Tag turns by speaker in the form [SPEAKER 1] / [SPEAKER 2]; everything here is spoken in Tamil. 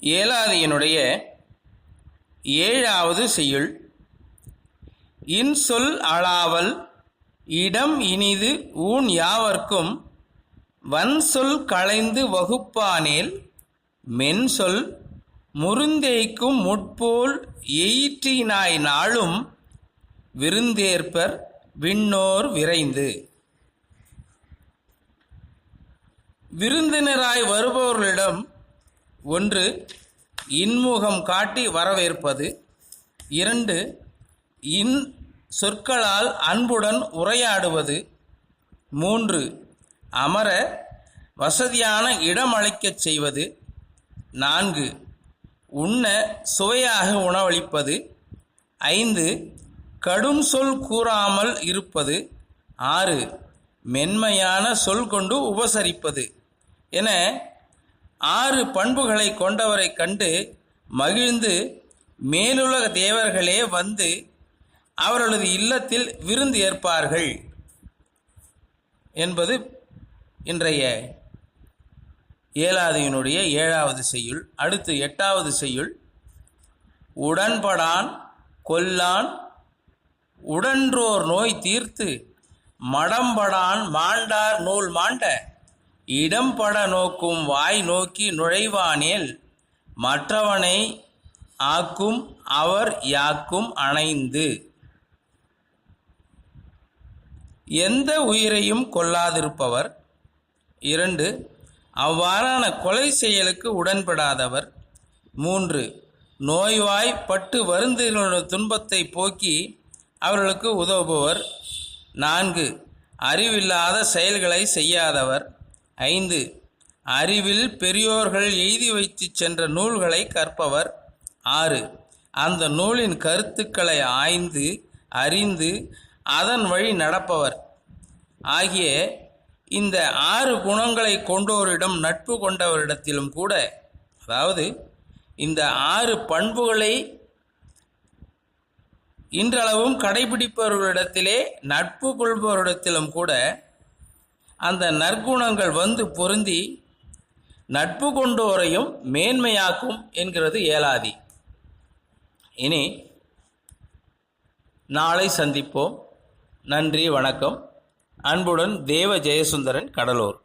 [SPEAKER 1] ஏலாதியனுடைய ஏழாவது செய்யுள். இன்சொல் அளாவல் இடம் இனிது ஊன் யாவர்க்கும் வன்சொல் களைந்து வகுப்பானேல் மென்சொல் முருந்தேய்க்கும் முட்போல் எயிற்றினாய் நாளும் விருந்தேற்பர் விண்ணோர் விரைந்து. விருந்தினராய் வருபவர்களிடம் ஒன்று இன்முகம் காட்டி வரவேற்பது. இரண்டு இன் சொற்களால் அன்புடன் உரையாடுவது. மூன்று அமர வசதியான இடமளிக்கச் செய்வது. நான்கு உண்ண சுவையாக உணவளிப்பது. ஐந்து கடும் சொல் கூறாமல் இருப்பது. ஆறு மென்மையான சொல் கொண்டு உபசரிப்பது. என ஆறு பண்புகளை கொண்டவரை கண்டு மகிழ்ந்து மேலுலக தேவர்களே வந்து அவர்களது இல்லத்தில் விருந்து ஏற்பார்கள் என்பது இன்றைய ஏலாதியினுடைய ஏழாவது செய்யுள். அடுத்து எட்டாவது செய்யுள். உடன்படான் கொல்லான் உடன்றோர் நோய் தீர்த்து மடம்படான் மாண்டார் நூல் மாண்ட இடம்பட நோக்கும் வாய் நோக்கி நுழைவானேல் மற்றவனை ஆக்கும் அவர் யாக்கும் அணைந்து. எந்த உயிரையும் கொல்லாதிருப்பவர். இரண்டு அவ்வாறான கொலை செயலுக்கு உடன்படாதவர். மூன்று நோய்வாய் பட்டு வருந்தினுள்ள துன்பத்தை போக்கி அவர்களுக்கு உதவுபவர். நான்கு அறிவில்லாத செயல்களை செய்யாதவர். ஐந்து. அறிவில் பெரியோர்கள் எழுதி வைத்து சென்ற நூல்களை கற்பவர். ஆறு. அந்த நூலின் கருத்துக்களை ஆய்ந்து அறிந்து அதன் வழி நடப்பவர். ஆகிய இந்த ஆறு குணங்களை கொண்டோரிடம் நட்பு கொண்டவரிடத்திலும் கூட அதாவது இந்த ஆறு பண்புகளை இன்றளவும் கடைபிடிப்பவர்களிடத்திலே நட்பு கொள்பவரிடத்திலும் கூட அந்த நற்குணங்கள் வந்து பொருந்தி நட்பு கொண்டோரையும் மேன்மையாக்கும் என்கிறது ஏலாதி. இனி நாளை சந்திப்போம். நன்றி வணக்கம். அன்புடன் தேவ ஜெயசுந்தரன் கடலூர்.